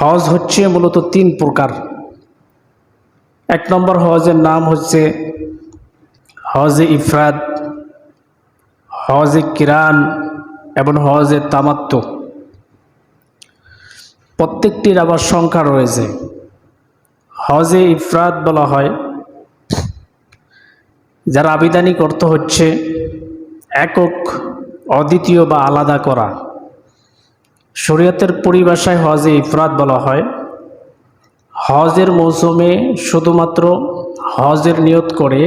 হজ হচ্ছে মূলত তিন প্রকার। এক নম্বর হজের নাম হচ্ছে হজে ইফরাদ হজে কিরান এবং হজে তামাত্ম প্রত্যেকটির আবার সংখ্যা রয়েছে। হজে ইফরাদ বলা হয়, যার আবিধানিক অর্থ হচ্ছে একক, অদ্বিতীয় বা আলাদা করা। শরীয়তের পরিভাষায় হজে ইফরাত বলা হয়। হজের মৌসুমে শুধুমাত্র হজের নিয়ত করে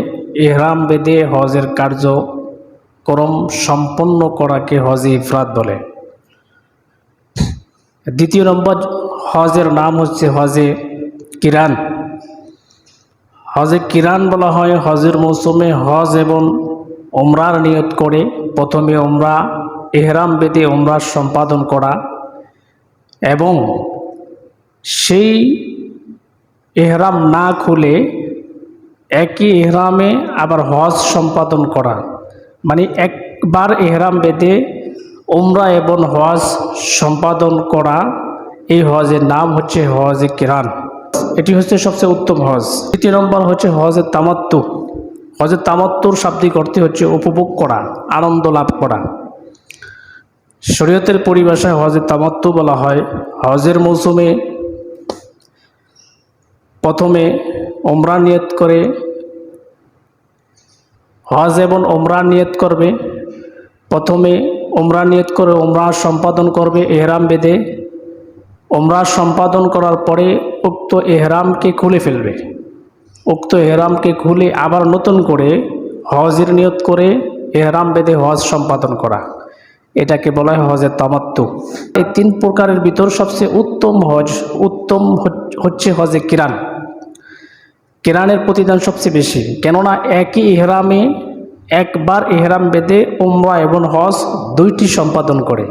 এহরাম বেদে হজের কার্যক্রম সম্পন্ন করাকে হজে ইফরাত বলে। দ্বিতীয় নম্বর, হজের নাম হচ্ছে হজে কিরান। হজে কিরান বলা হয় হজের মৌসুমে হজ এবং ওমরার নিয়ত করে প্রথমে ওমরা এহরাম বেদে ওমরা সম্পাদন করা। এবং সেই এহরাম না খুলে একই এহরামে আবার হজ সম্পাদন করা। মানে একবার এহরাম বেঁধে ওমরা এবং হজ সম্পাদন করা, এই হজের নাম হচ্ছে হজে কিরান। এটি হচ্ছে সবচেয়ে উত্তম হজ। তৃতীয় নম্বর হচ্ছে হজের তামাত্তু হজের তামাত্তুর শাব্দিক অর্থে হচ্ছে উপভোগ করা, আনন্দ লাভ করা। শরীয়তের পরিভাষায় হজের তামাত্তু বলা হয়। হজের মৌসুমে প্রথমে ওমরা নিয়ত করে, হজ এবং ওমরা নিয়ত করবে। প্রথমে ওমরা নিয়ত করে ওমরা সম্পাদন করবে এহরাম বেদে। ওমরা সম্পাদন করার পরে উক্ত এহরামকে খুলে ফেলবে। উক্ত এহরামকে খুলে আবার নতুন করে হজের নিয়ত করে এহরাম বেদে হজ সম্পাদন করা। এটাকে বলা হয় হজের তামাত্তু। এই তিন প্রকারের ভিতর সবচেয়ে উত্তম হজ, উত্তম হচ্ছে হজে কিরান। কিরানের প্রতিদান সবচেয়ে বেশি, কেননা একই ইহরামে একবার ইহরাম বেদে উমরা এবং হজ দুইটি সম্পাদন করে।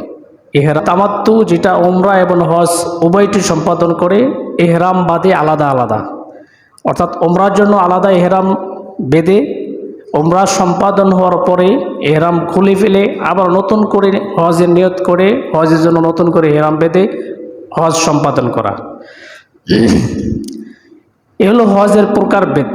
এহরাম তামাত্তু যেটা ওমরা এবং হজ উভয়টি সম্পাদন করে এহরাম বাদে আলাদা আলাদা। অর্থাৎ ওমরার জন্য আলাদা এহরাম বেদে ওমরা সম্পাদন হওয়ার পরে এহরাম খুলে ফেলে, আবার নতুন করে হজের নিয়ত করে, হজের জন্য নতুন করে এহরাম বেঁধে হজ সম্পাদন করা। এ হলো হজের প্রকারভেদ।